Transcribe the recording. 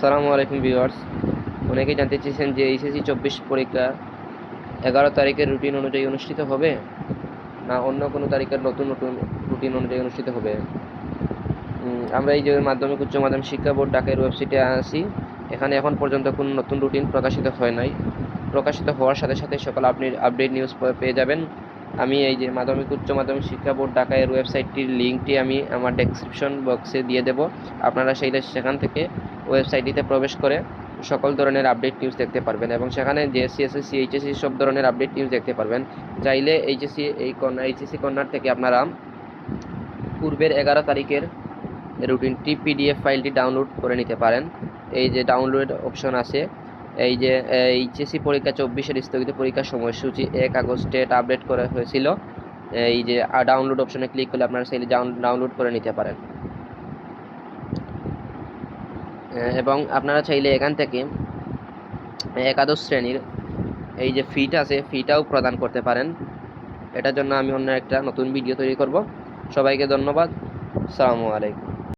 সালামু আলাইকুম ভিউয়ার্স। অনেকেই জানতে চেয়েছেন যে এইচএসসি চব্বিশ পরীক্ষা এগারো তারিখের রুটিন অনুযায়ী অনুষ্ঠিত হবে না অন্য কোনো তারিখের নতুন নতুন রুটিন অনুযায়ী অনুষ্ঠিত হবে? আমরা এই যে মাধ্যমিক উচ্চ মাধ্যমিক শিক্ষা বোর্ড ডাকের ওয়েবসাইটে আসি এখানে এখন পর্যন্ত কোনো নতুন রুটিন প্রকাশিত হয় নাই। প্রকাশিত হওয়ার সাথে সাথে সকল আপনি আপডেট নিউজ পেয়ে যাবেন। আমি এই যে মাধ্যমিক উচ্চ মাধ্যমিক শিক্ষা বোর্ড ঢাকায়ের ওয়েবসাইটটির লিঙ্কটি আমি আমার ডেসক্রিপশন বক্সে দিয়ে দেব। আপনারা সেই সেখান থেকে ওয়েবসাইটটিতে প্রবেশ করে সকল ধরনের আপডেট নিউজ দেখতে পারবেন এবং সেখানে জেএসসি এসএসসি এইচএসসি সব ধরনের আপডেট নিউজ দেখতে পারবেন। চাইলে এইচএসসি এই কর্নার এইচএসসি কর্নার থেকে আপনারা পূর্বের এগারো তারিখের রুটিন রুটিনটি পিডিএফ ফাইলটি ডাউনলোড করে নিতে পারেন। এই যে ডাউনলোড অপশন আছে, এই যে এইচএসসি পরীক্ষা চব্বিশের স্থগিত পরীক্ষার সময়সূচি এক আগস্টে আপডেট করা হয়েছিল। এই যে ডাউনলোড অপশনে ক্লিক করলে আপনারা সেই ডাউনলোড করে নিতে পারেন। এবং আপনারা চাইলে এখান থেকে একাদশ শ্রেণির এই যে ফিটা আছে ফিটাও প্রদান করতে পারেন। এটার জন্য আমি অন্য একটা নতুন ভিডিও তৈরি করব। সবাইকে ধন্যবাদ। সালামু আলাইকুম।